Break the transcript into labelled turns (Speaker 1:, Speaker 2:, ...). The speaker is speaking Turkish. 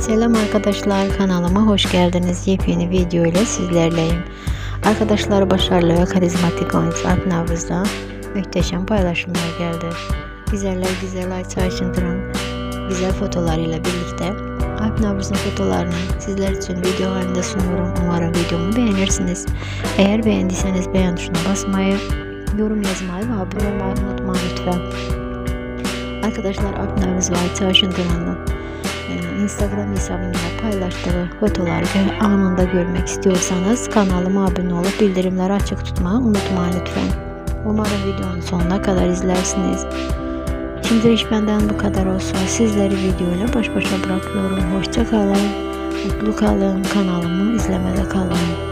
Speaker 1: Selam arkadaşlar kanalıma hoş geldiniz. Yepyeni video ile sizlerleyim. Arkadaşlar başarılı ve karizmatik oyuncu Alp Navruz'da muhteşem paylaşımlar geldi. Güzeller güzel Ayça Ayşındır'ın güzel fotolarıyla birlikte Alp Navruz'un fotolarını sizler için video halinde sunuyorum. Umarım videomu beğenirsiniz. Eğer beğendiyseniz beğen tuşuna basmayı, yorum yazmayı ve abone olmayı unutmayın lütfen. Arkadaşlar Alp Navruz ve Ayça Ayşındır'ın Instagram hesabımda paylaştığı fotoları anında görmek istiyorsanız kanalıma abone olup bildirimleri açık tutmayı unutmayın lütfen. Umarım videonun sonuna kadar izlersiniz. Şimdilik benden bu kadar olsun. Sizleri videoyla baş başa bırakıyorum. Hoşça kalın. Mutlu kalın. Kanalımı izlemede kalın.